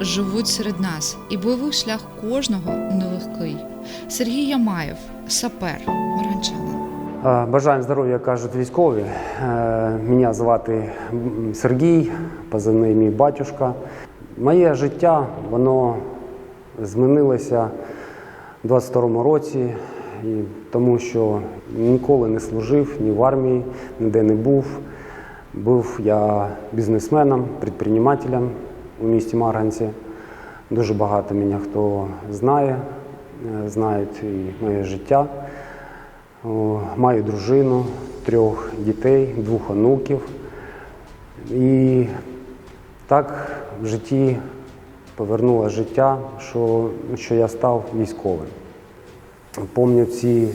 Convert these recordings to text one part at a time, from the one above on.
Живуть серед нас, і бойовий шлях кожного нелегкий. Сергій Ямаєв, сапер, Марганчанин. Е, Бажаємо здоров'я, кажуть військові. Е, Мене звати Сергій, позивний мій батюшка. Моє життя воно змінилося у 22-му році, тому що ніколи не служив ні в армії, ніде не був. Був я бізнесменом, підприємцем у місті Марганці. Дуже багато мене хто знає, е, знають і моє життя. Маю дружину, трьох дітей, двох онуків. І так в житті повернуло життя, що, що я став військовим. Пам'ятаю ці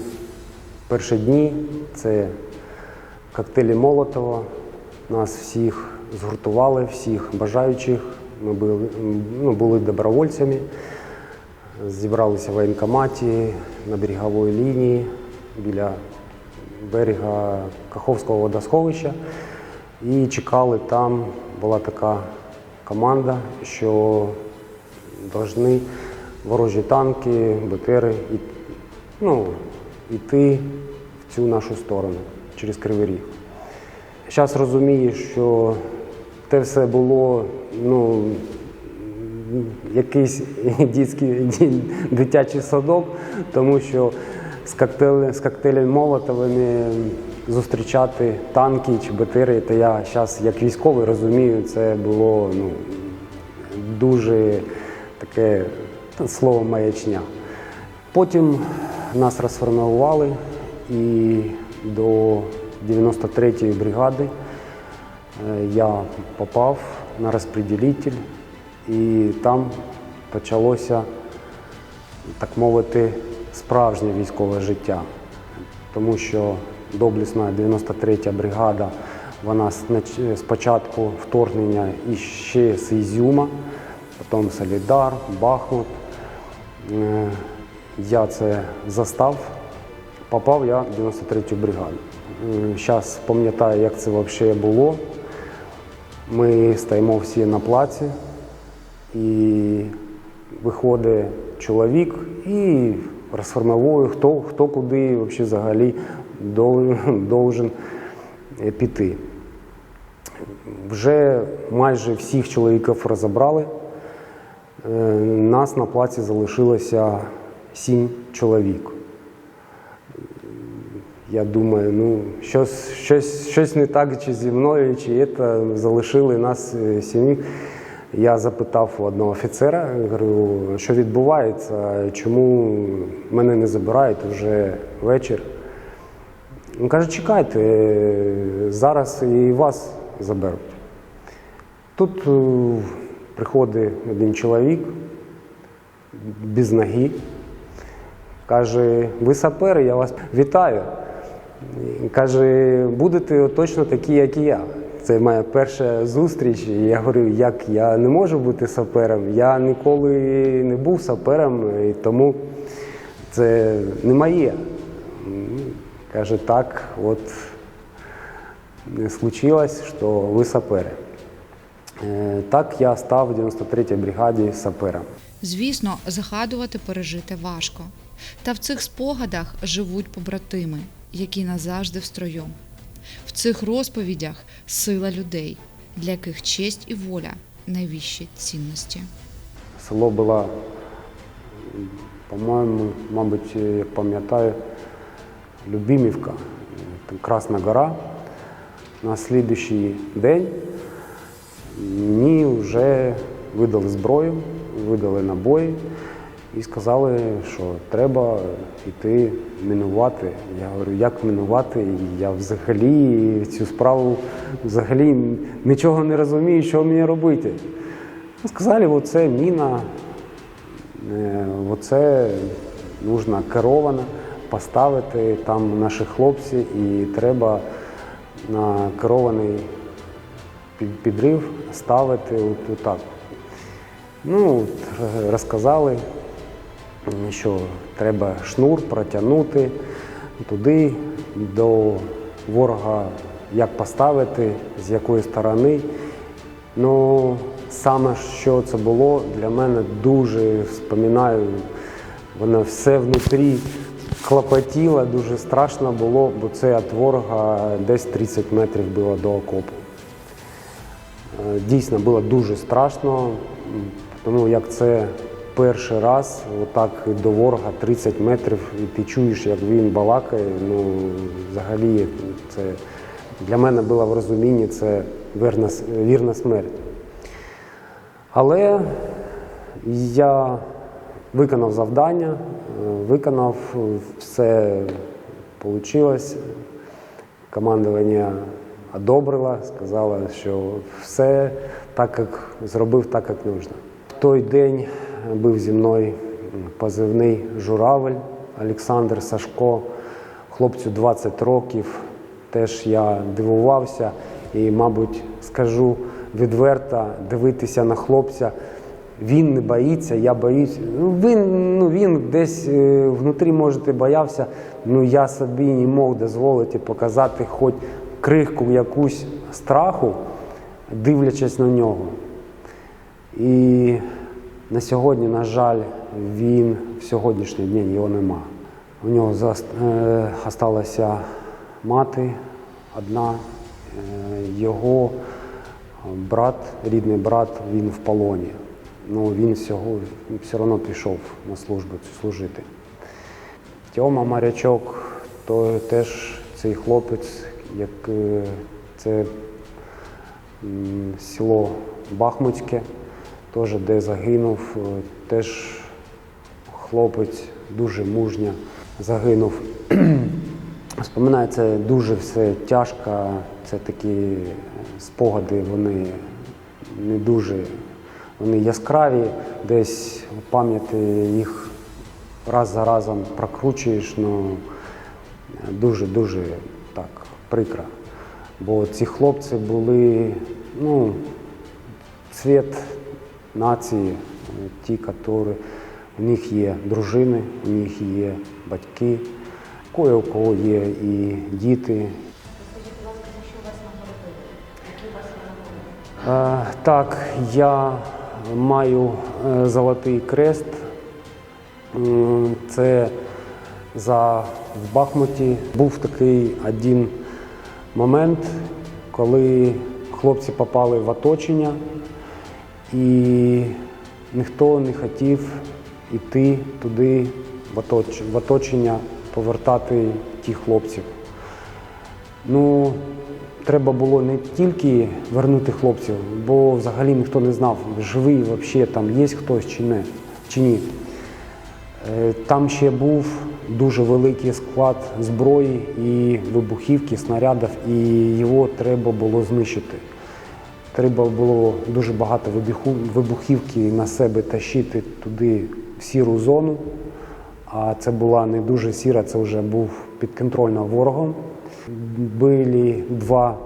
перші дні, це коктейлі Молотова. Нас всіх згуртували, всіх бажаючих. Ми були, ну, були добровольцями, зібралися в воєнкоматі на береговій лінії біля берега Каховського водосховища і чекали там. Була така команда, що повинні ворожі танки, БТРи ну, йти в цю нашу сторону через Кривий Ріг. Зараз розумію, що те все було ну, якийсь дітський дитячий садок, тому що з коктейлем, з коктейлем Молотовими зустрічати танки чи БТРи, то я зараз як військовий розумію, це було ну, дуже таке слово маячня. Потім нас розформували і до 93-ї бригади я попав на розподілитель, і там почалося, так мовити, справжнє військове життя. Тому що доблісна 93-я бригада, вона спочатку вторгнення іще з Ізюма, потім Солідар, Бахмут. Е, Я це застав. Попав я в 93-ю бригаду. Зараз пам'ятаю, як це взагалі було. Ми стоїмо всі на плаці, і виходить чоловік і розформовує, хто, хто куди взагалі взагалі дов- должен е, піти. Вже майже всіх чоловіків розібрали. Е, Нас на плаці залишилося сім чоловік. Я думаю, ну щось, щось, щось не так чи зі мною, чи це залишили нас е, сім'ї. Я запитав у одного офіцера, говорю, що відбувається, чому мене не забирають вже вечір. Він каже, чекайте, е, зараз і вас заберуть. Тут е, приходить один чоловік без ноги. Каже, ви сапери, я вас вітаю. Каже, будете точно такі, як і я. Це моя перша зустріч. І я говорю, як я не можу бути сапером. Я ніколи не був сапером, і тому це не моє. Каже, так, от случилось, що ви сапери. Е, Так я став в 93-й бригаді сапером. Звісно, згадувати пережити важко. Та в цих спогадах живуть побратими, які назавжди в строю. В цих розповідях сила людей, для яких честь і воля найвищі цінності. Село було, по-моєму, мабуть, як пам'ятаю, Любимівка, Красна Гора. На слідуючий день мені вже видали зброю, видали набої і сказали, що треба йти мінувати. Я говорю, як мінувати? Я взагалі цю справу взагалі нічого не розумію, що мені робити. Сказали, оце міна, е, оце нужно керовано поставити там наші хлопці, і треба на керований підрив ставити отак. Ну, е, розказали, що треба шнур протягнути туди до ворога, як поставити, з якої сторони. Ну, саме що це було, для мене дуже вспоминаю, воно все внутрі клопотіло, дуже страшно було, бо це від ворога десь 30 метрів було до окопу. Е, Дійсно було дуже страшно, тому як це перший раз, отак до ворога 30 метрів, і ти чуєш, як він балакає. Ну, взагалі, це для мене було в розумінні це вірна, вірна смерть. Але я виконав завдання, е, виконав все вийшло. Командування одобрило, сказало, що все так, як зробив, так, як потрібно. В той день був зі мною позивний журавель Олександр Сашко, хлопцю 20 років. Теж я дивувався і, мабуть, скажу відверто, дивитися на хлопця. Він не боїться, я боюсь. Ну, він, ну, він десь е, внутрі, можете, боявся. Ну я собі не мог дозволити показати хоч крихку якусь страху, дивлячись на нього. І на сьогодні, на жаль, він в сьогоднішній день його нема. У нього зас- е, мати одна, е, його брат, рідний брат, він в полоні. Ну, він всього, все одно пішов на службу служити. Тьома Марячок, то теж цей хлопець, як е, це село Бахмутське, теж де загинув, е, теж хлопець дуже мужньо загинув. Вспоминаю, це дуже все тяжко, це такі спогади, вони не дуже вони яскраві, десь в пам'яті їх раз за разом прокручуєш, ну дуже-дуже так прикро. Бо ці хлопці були, ну, цвіт нації, ті, які у них є дружини, у них є батьки, кое у кого є і діти. Е, Так, я маю е, золотий крест. Це за в Бахмуті. Був такий один момент, коли хлопці попали в оточення, і ніхто не хотів йти туди в оточення, повертати тих хлопців. Ну, треба було не тільки вернути хлопців, бо взагалі ніхто не знав, живий взагалі там є хтось чи не, чи ні. Е, Там ще був дуже великий склад зброї і вибухівки, снарядів, і його треба було знищити. Треба було дуже багато вибухівки на себе тащити туди в сіру зону. А це була не дуже сіра, це вже був підконтрольно ворогом. Були два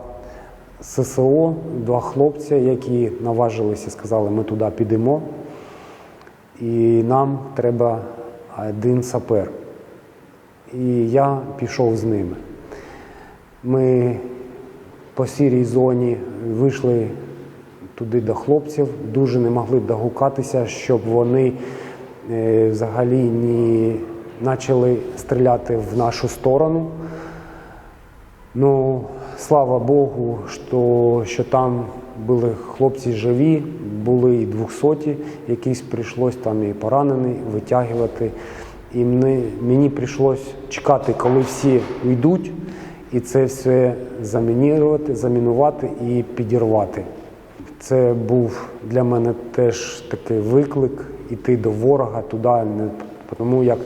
ССО, два хлопця, які наважилися сказали, ми туди підемо. І нам треба один сапер. І я пішов з ними. Ми по сірій зоні вийшли туди до хлопців, дуже не могли догукатися, щоб вони е, взагалі не почали стріляти в нашу сторону. Ну, слава Богу, що, що там були хлопці живі, були і двохсоті, якісь прийшлось там і поранений витягувати. І мені, мені прийшлось чекати, коли всі йдуть, і це все замінірувати, замінувати і підірвати. Це був для мене теж такий виклик іти до ворога туди, не тому як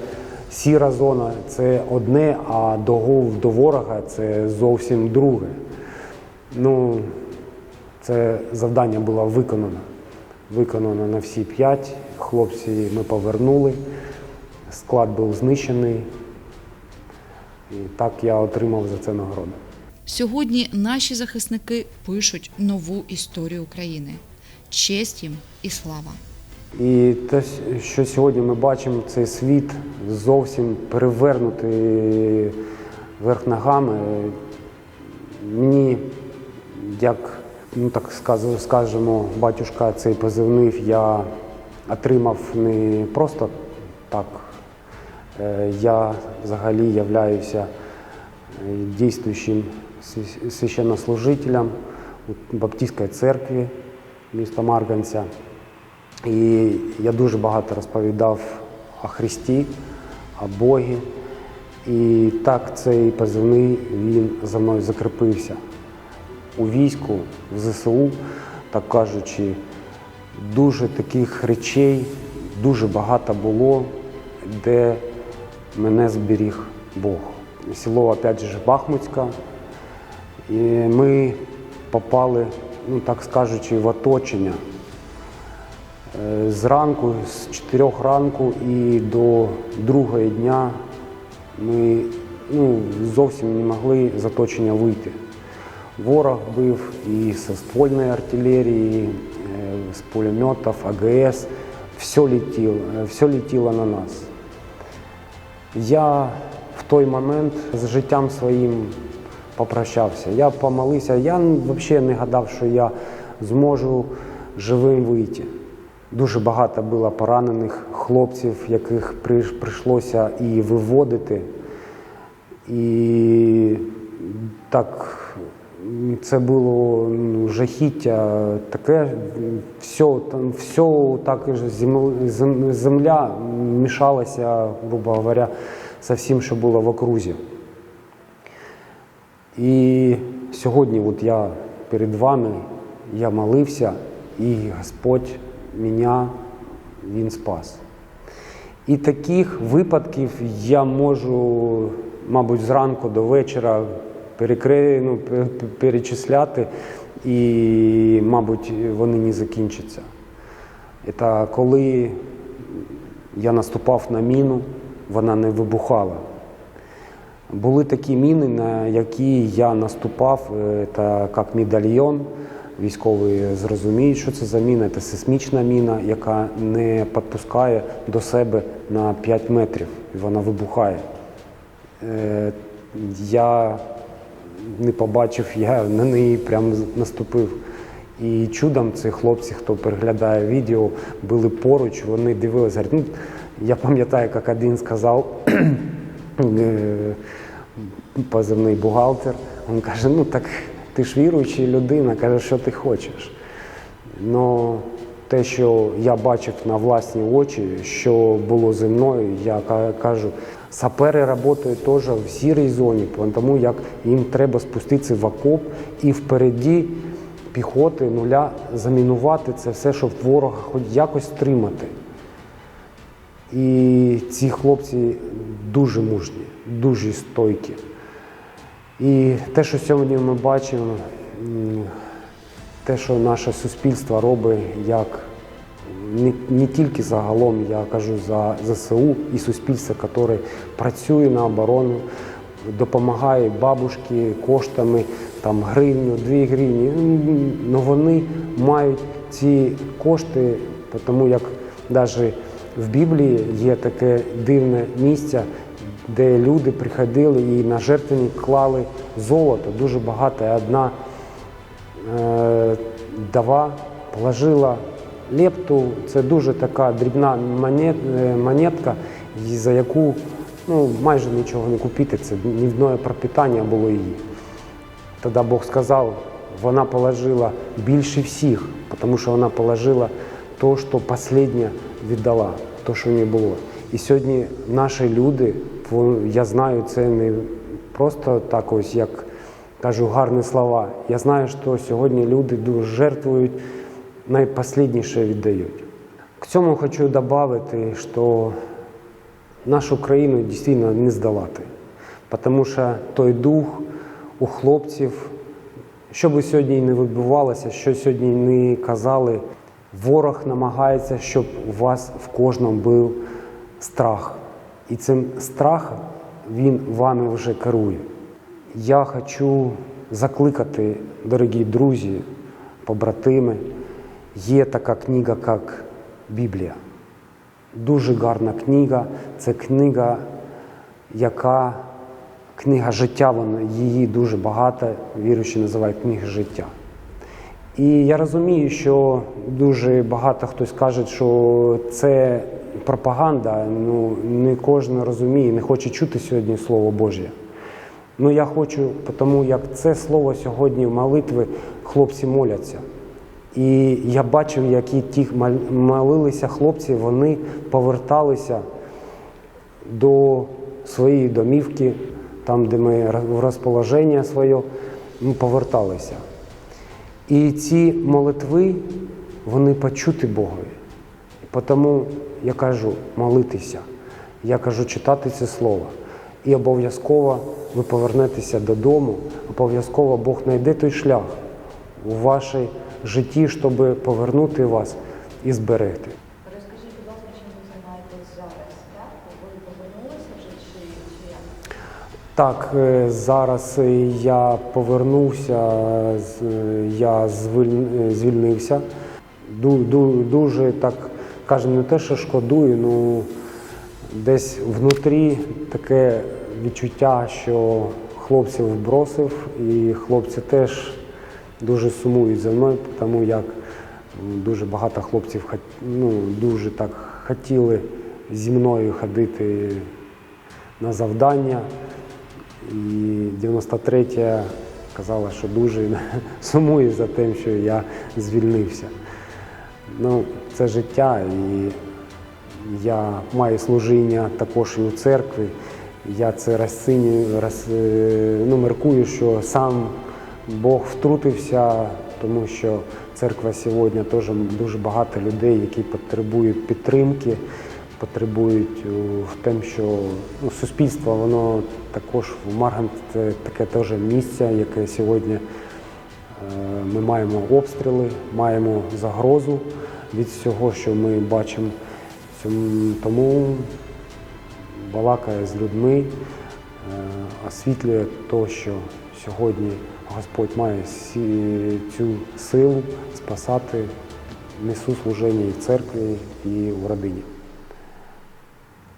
сіра зона це одне, а до, гов- до ворога це зовсім друге. Ну, це завдання було виконано. Виконано на всі п'ять. Хлопці ми повернули, склад був знищений. І так я отримав за це нагороду. Сьогодні наші захисники пишуть нову історію України. Честь їм і слава! І те, що сьогодні ми бачимо, цей світ зовсім перевернутий вверх ногами. Мені, як ну так скажемо, батюшка цей позивний я отримав не просто так. Е, Я взагалі являюся е, дійствуючим священнослужителем у Баптистської церкви міста Марганця. І я дуже багато розповідав о Христі, о Богі. І так цей позивний він за мною закріпився. У війську, в ЗСУ, так кажучи, дуже таких речей дуже багато було, де мене зберіг Бог. Село, опять же, Бахмутська. І ми попали, ну так скажучи, в оточення. Е, Зранку, з 4 ранку і до другого дня ми ну, зовсім не могли з оточення вийти. Ворог бив і зі ствольної артилерії, е, з пулеметів, АГС. Все летіло, е, все летіло на нас. Я в той момент з життям своїм попрощався. Я помолився. Я взагалі не гадав, що я зможу живим вийти. Дуже багато було поранених хлопців, яких прийшлося і виводити. І так це було ну, жахіття таке, все, там, все так земля мішалася, грубо говоря, со всім, що було в окрузі. І сьогодні от я перед вами, я молився, і Господь мене Він спас. І таких випадків я можу, мабуть, зранку до вечора перекри... ну, пе- пе- перечисляти, і, мабуть, вони не закінчаться. Це коли я наступав на міну, вона не вибухала. Були такі міни, на які я наступав, е, це як медальйон. Військові зрозуміють, що це за міна. Це сейсмічна міна, яка не підпускає до себе на 5 метрів, і вона вибухає. Е, Я не побачив, я на неї прямо наступив. І чудом ці хлопці, хто переглядає відео, були поруч, вони дивилися. говорять, Ну, я пам'ятаю, як один сказав, е, позивний бухгалтер, він каже, ну так ти ж віруюча людина, каже, що ти хочеш. Но те, що я бачив на власні очі, що було зі мною, я кажу, сапери працюють теж в сірій зоні, тому як їм треба спуститися в окоп і впереді піхоти нуля замінувати це все, щоб ворога хоч якось стримати. І ці хлопці дуже мужні, дуже стойкі. І те, що сьогодні ми бачимо, те, що наше суспільство робить, як не, не тільки загалом, я кажу за ЗСУ і суспільство, яке працює на оборону, допомагає бабушки коштами, там гривню, дві гривні. Ну вони мають ці кошти, тому як навіть в Біблії є таке дивне місце, де люди приходили і на жертвенник клали золото, дуже багато. Одна е, дава положила лепту, це дуже така дрібна е, монетка, за яку ну, майже нічого не купити, це днівне пропитання було її. Тоді Бог сказав, вона положила більше всіх, тому що вона положила то, що останнє віддала, то, що не було. І сьогодні наші люди, я знаю, це не просто так ось, як кажу, гарні слова. Я знаю, що сьогодні люди дуже жертвують, найпослідніше віддають. К цьому хочу додати, що нашу країну дійсно не здолати. Тому що той дух у хлопців, що би сьогодні не відбувалося, що сьогодні не казали, ворог намагається, щоб у вас в кожному був страх. І цим страхом він вами вже керує. Я хочу закликати, дорогі друзі, побратими, є така книга, як Біблія. Дуже гарна книга. Це книга, яка книга життя, вона, її дуже багато, віруючі називають книга життя. І я розумію, що дуже багато хтось каже, що це пропаганда. Ну не кожен розуміє, не хоче чути сьогодні Слово Боже. Ну я хочу, тому як це слово сьогодні в молитві хлопці моляться. І я бачив, які ті молилися хлопці, вони поверталися до своєї домівки, там, де ми в розположення своє, поверталися. І ці молитви, вони почути Богові. Тому я кажу молитися, я кажу читати це слово. І обов'язково ви повернетеся додому, обов'язково Бог знайде той шлях у вашій житті, щоб повернути вас і зберегти. Розкажіть, будь ласка, чим ви займаєтесь зараз? Так? Ви повернулися вже чи, як? Так, е, зараз я повернувся, е, я е, звільнився. Ду- ду- Дуже так кажемо, не те, що шкодую, ну десь внутрі таке відчуття, що хлопців бросив, і хлопці теж дуже сумують за мною, тому як дуже багато хлопців ну, дуже так хотіли зі мною ходити на завдання. І 93-я казала, що дуже сумує за тим, що я звільнився. Ну, це життя, і я маю служіння також і у церкві. Я це розцінюю, роз, е, ну, меркую, що сам Бог втрутився, тому що церква сьогодні теж дуже багато людей, які потребують підтримки, потребують о, в тому, що ну, суспільство, воно також в Маргант таке теж місце, яке сьогодні е, ми маємо обстріли, маємо загрозу від всього, що ми бачимо. Тому балакає з людьми, е, освітлює те, що сьогодні Господь має цю силу спасати, несу служення і в церкві, і в родині.